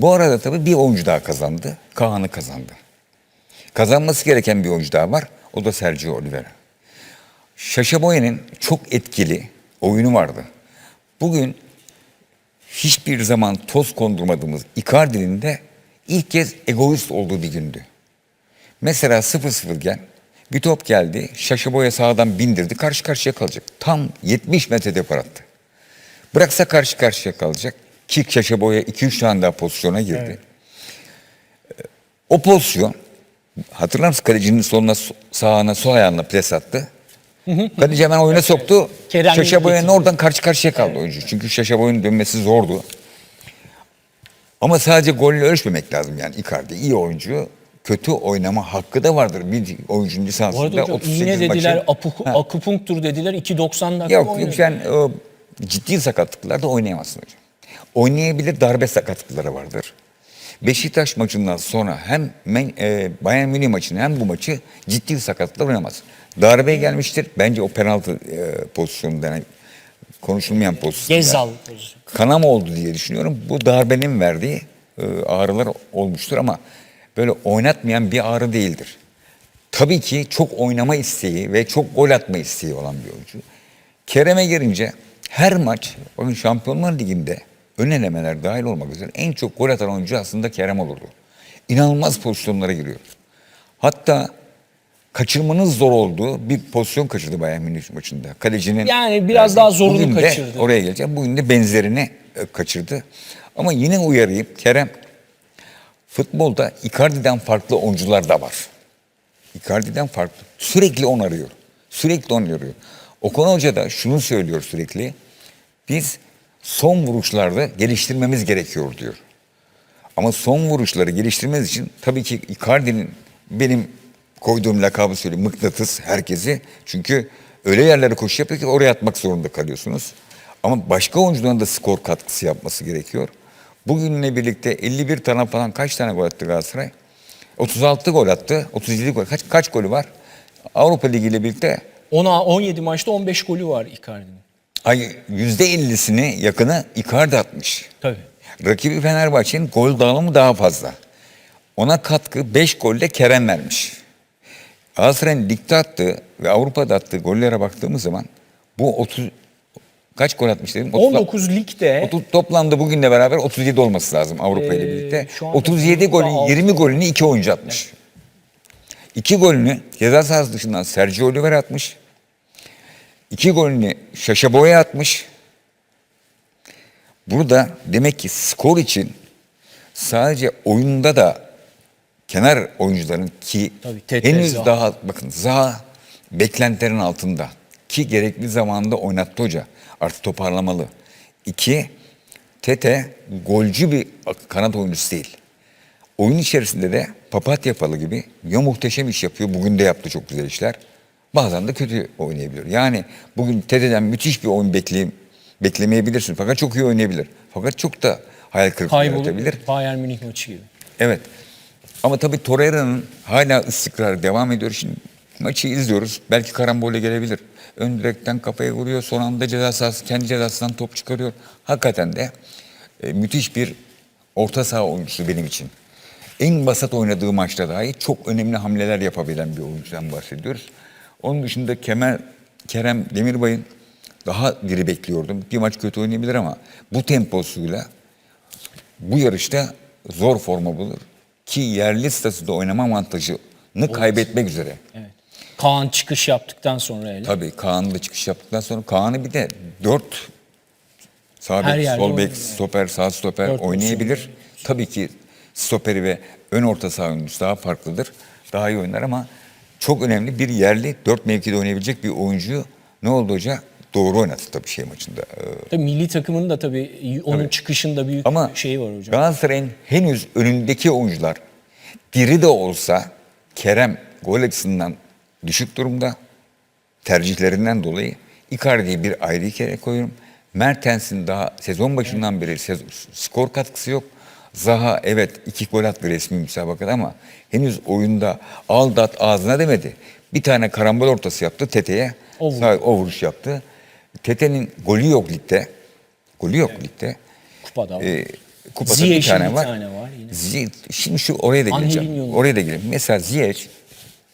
Bu arada tabii bir oyuncu daha kazandı. Kaan'ı kazandı. Kazanması gereken bir oyuncu daha var. O da Sergio Oliveira. Şaşa Boya'nın çok etkili oyunu vardı. Bugün hiçbir zaman toz kondurmadığımız Icardi'nin de ilk kez egoist olduğu bir gündü. Mesela 0-0 iken bir top geldi. Şaşa Boya sağdan bindirdi. Karşı karşıya kalacak. Tam 70 metre depar attı. Bıraksa karşı karşıya kalacak. Ki Şaşa Boya 2-3 tane daha pozisyona girdi. Ee, O pozisyon hatırlar mısın kalecinin soluna sağına sol ayağına pres attı. Kaleci hemen oyuna soktu. Kerem Şaşa Boya'nın getirdi. oradan karşı karşıya kaldı oyuncu. Çünkü Şaşa Boya'nın dönmesi zordu. Ama sadece golle ölçmemek lazım yani Icardi iyi oyuncu. Kötü oynama hakkı da vardır bir oyuncunun Bu lisansında. arada hocam 38 iğne dediler, maçı- apu, Ha. akupunktur dediler, 2.90 dakika Yok oynadı. yok o, ciddi sakatlıklarda oynayamazsın hocam. Oynayabilir darbe sakatlıkları vardır. Beşiktaş maçından sonra hem Men, e, Bayern Münih maçını hem bu maçı ciddi sakatlıklar oynamaz. Darbe gelmiştir. Bence o penaltı e, pozisyonu denen konuşulmayan pozisyon. Gezal pozisyonu. kanama oldu diye düşünüyorum. Bu darbenin verdiği e, ağrılar olmuştur ama böyle oynatmayan bir ağrı değildir. Tabii ki çok oynama isteği ve çok gol atma isteği olan bir oyuncu. Kerem'e gelince her maç, bakın Şampiyonlar Ligi'nde ön elemeler dahil olmak üzere en çok gol atan oyuncu aslında Kerem olurdu. İnanılmaz pozisyonlara giriyor. Hatta kaçırmanız zor olduğu bir pozisyon kaçırdı Bayern Münih maçında. Kalecinin Yani biraz daha zorunu Bugün de kaçırdı. Oraya geleceğim. Bugün de benzerini e, kaçırdı. Ama yine uyarayım Kerem futbolda Icardi'den farklı oyuncular da var. Icardi'den farklı. Sürekli onu arıyor. Sürekli onu arıyor. Okan Hoca da şunu söylüyor sürekli. Biz son vuruşlarda geliştirmemiz gerekiyor diyor. Ama son vuruşları geliştirmeniz için tabii ki Icardi'nin benim koyduğum lakabı söyleyeyim mıknatıs herkesi. Çünkü öyle yerlere koşu yapıyor ki oraya atmak zorunda kalıyorsunuz. Ama başka oyuncuların da skor katkısı yapması gerekiyor. Bugünle birlikte 51 tane falan kaç tane gol attı Galatasaray? 36 gol attı. 37 gol. Kaç kaç golü var? Avrupa Ligi ile birlikte Ona 17 maçta 15 golü var Icardi'nin. Ay %50'sini yakını Icardi atmış. Tabii. Rakibi Fenerbahçe'nin gol dağılımı daha fazla. Ona katkı 5 golde Kerem vermiş. Galatasaray'ın ligde attığı ve Avrupa'da attığı gollere baktığımız zaman bu 30 kaç gol atmış dedim? 30 19 ligde 30 toplamda bugünle beraber 37 olması lazım Avrupa ile Ee, birlikte. şu anda 37 golün altı. 20 golünü iki oyuncu atmış. İki golünü ceza sahası dışından Sergio Oliveira atmış. İki golünü Şaşa Boya atmış. Burada demek ki skor için sadece oyunda da kenar oyuncuların ki Tabii, Tete, henüz Zaha. daha bakın Zaha beklentilerin altında ki gerekli zamanda oynattı hoca. Artık toparlamalı. İki, Tete golcü bir kanat oyuncusu değil. Oyun içerisinde de papatya falı gibi ya muhteşem iş yapıyor. Bugün de yaptı çok güzel işler. Bazen de kötü oynayabiliyor. Yani bugün Tete'den müthiş bir oyun bekleyeyim, beklemeyebilirsin. Fakat çok iyi oynayabilir. Fakat çok da hayal kırıklığı yaratabilir. kaybolup Bayern Münih maçı gibi. Evet. Ama tabii Torreira'nın hala istikrarı devam ediyor. Şimdi maçı izliyoruz. Belki karambole gelebilir. Ön direkten kafaya vuruyor. Son anda ceza sahası, kendi cezasından top çıkarıyor. Hakikaten de e, müthiş bir orta saha oyuncusu benim için. En basat oynadığı maçta dahi çok önemli hamleler yapabilen bir oyuncudan bahsediyoruz. Onun dışında Kemal, Kerem Demirbay'ın daha diri bekliyordum. Bir maç kötü oynayabilir ama bu temposuyla bu yarışta zor forma bulur. Ki yerli statüde oynama avantajını kaybetmek üzere. Evet. Kaan çıkış yaptıktan sonra hele. Tabii Kaan da çıkış yaptıktan sonra Kaan'ı bir de dört sağ bek, sol bek, stoper, sağ stoper Dört oynayabilir. Tabii ki stoperi ve ön orta saha oyuncusu daha farklıdır. Daha iyi oynar ama çok önemli bir yerli dört mevkide oynayabilecek bir oyuncuyu ne oldu hoca? Doğru oynattı tabii şey maçında. Ee, Tabii milli takımın da tabii onun çıkışında büyük Ama şeyi var hocam. Galatasaray'ın henüz önündeki oyuncular diri de olsa Kerem gol açısından düşük durumda. Tercihlerinden dolayı Icardi'yi bir ayrı kere koyuyorum. Mertens'in daha sezon başından beri skor katkısı yok. Zaha evet iki gol attı resmi müsabakada ama henüz oyunda aldat ağzına demedi. Bir tane karambol ortası yaptı Tete'ye. O. Sağ- o vuruş yaptı. Tete'nin golü yok ligde. Golü yok ligde. Kupada var. Ee, kupası bir Ziyech'in tane bir var. tane var yine. Ziye- şimdi şu oraya da geleceğim. Angelinho'nun. Oraya da geleyim. Mesela Ziyech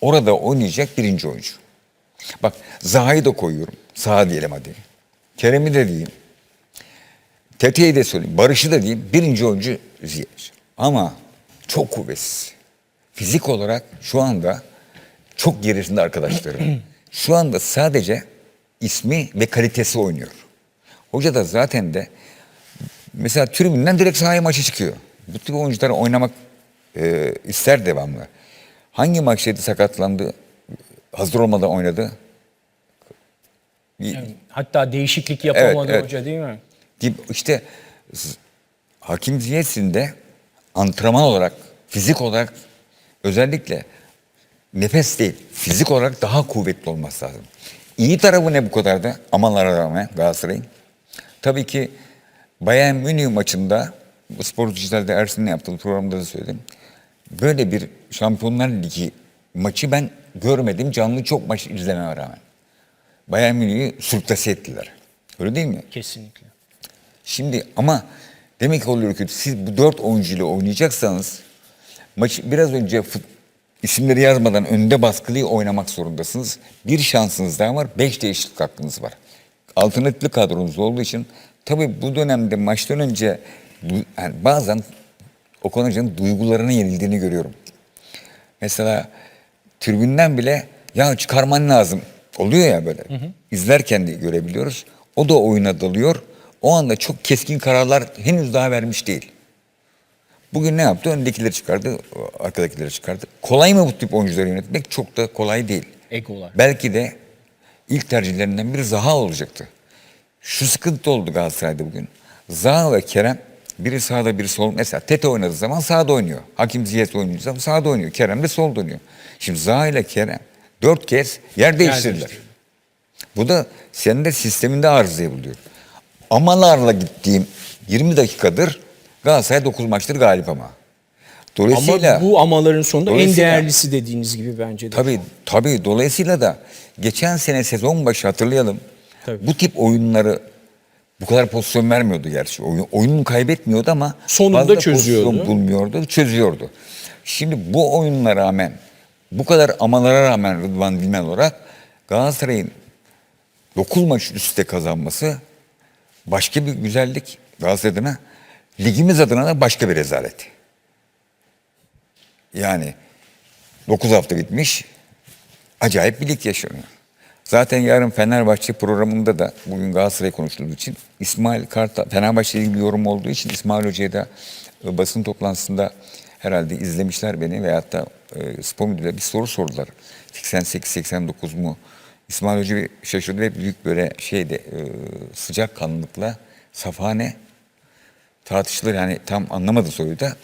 orada oynayacak birinci oyuncu. Bak Zaha'yı da koyuyorum. Sağa diyelim hadi. Kerem'i de diyeyim. Tete'yi de söyleyeyim. Barış'ı da diyeyim. Birinci oyuncu Ziyech. Ama çok kuvvetsiz. Fizik olarak şu anda çok gerisinde arkadaşları. şu anda sadece ismi ve kalitesi oynuyor. Hoca da zaten de mesela tribünden direkt sahaya maçı çıkıyor. Bu tip oyuncular oynamak e, ister devamlı. Hangi maçtaydı sakatlandı? Hazır olmadan oynadı. Hatta değişiklik yapamadı Evet, evet. hoca değil mi? İşte Hakim Ziyech'in de antrenman olarak, fizik olarak özellikle nefes değil, fizik olarak daha kuvvetli olması lazım. İyi tarafı ne bu kadar da amanlara rağmen Galatasaray'ın? Tabii ki Bayern Münih maçında bu spor dijitalde Ersin'le yaptığı programda da söyledim. Böyle bir Şampiyonlar Ligi maçı ben görmedim. Canlı çok maç izlememe rağmen. Bayern Münih'i sürklase ettiler. Öyle değil mi? Kesinlikle. Şimdi ama demek oluyor ki siz bu dört oyuncuyla oynayacaksanız maçı biraz önce fut, isimleri yazmadan önde baskılıyı oynamak zorundasınız. Bir şansınız daha var. Beş değişiklik hakkınız var. Alternatifli kadronuz olduğu için tabii bu dönemde maçtan önce yani bazen Okan Hoca'nın duygularına yenildiğini görüyorum. Mesela tribünden bile ya çıkarman lazım oluyor ya böyle. İzlerken de görebiliyoruz. O da oyuna dalıyor. O anda çok keskin kararlar henüz daha vermiş değil. Bugün ne yaptı? Öndekileri çıkardı, arkadakileri çıkardı. Kolay mı bu tip oyuncuları yönetmek? Çok da kolay değil. Egolar. Belki de ilk tercihlerinden biri Zaha olacaktı. Şu sıkıntı oldu Galatasaray'da bugün. Zaha ve Kerem biri sağda biri sol. Mesela Tete oynadığı zaman sağda oynuyor. Hakim Ziyech oynadığı zaman sağda oynuyor. Kerem de solda oynuyor. Şimdi Zaha ile Kerem dört kez yer değiştirdiler. değiştirdi. Bu da senin de sisteminde arızayı buluyor. Amalarla gittiğim 20 dakikadır Galatasaray 9 maçtır galip ama. Dolayısıyla Ama bu amaların sonunda en değerlisi dediğiniz gibi bence de. Tabii tabii dolayısıyla da geçen sene sezon başı hatırlayalım. Tabii. Bu tip oyunları bu kadar pozisyon vermiyordu gerçi. Oyun, oyununu kaybetmiyordu ama Sonunda fazla çözüyordu. pozisyon bulmuyordu, çözüyordu. Şimdi bu oyunla rağmen bu kadar amalara rağmen Rıdvan Dilmen olarak Galatasaray'ın 9 maç üstte kazanması başka bir güzellik Galatasaray adına. Ligimiz adına da başka bir rezalet. Yani 9 hafta bitmiş. Acayip bir lig yaşanıyor. Zaten yarın Fenerbahçe programında da bugün Galatasaray konuşulduğu için İsmail Kartal, Fenerbahçe ilgili yorum olduğu için İsmail Hoca'ya da e, basın toplantısında herhalde izlemişler beni veyahut da e, spor müdürüne bir soru sordular. 88-89 mu? İsmail Hoca bir şaşırdı ve büyük böyle şeyde e, sıcak kanlılıkla safhane tartışılır yani tam anlamadı soruyu da.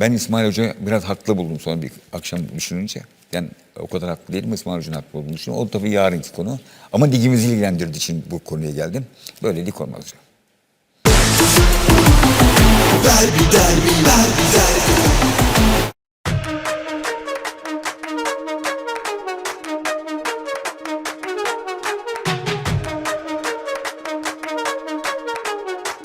Ben İsmail Hoca biraz haklı buldum sonra bir akşam düşününce. Yani o kadar haklı değilim İsmail Hoca'nın haklı olduğunu düşünüyorum. O tabii yarınki konu. Ama ligimizi ilgilendirdiği için bu konuya geldim. Böyle lig olmaz hocam. Derbi derbi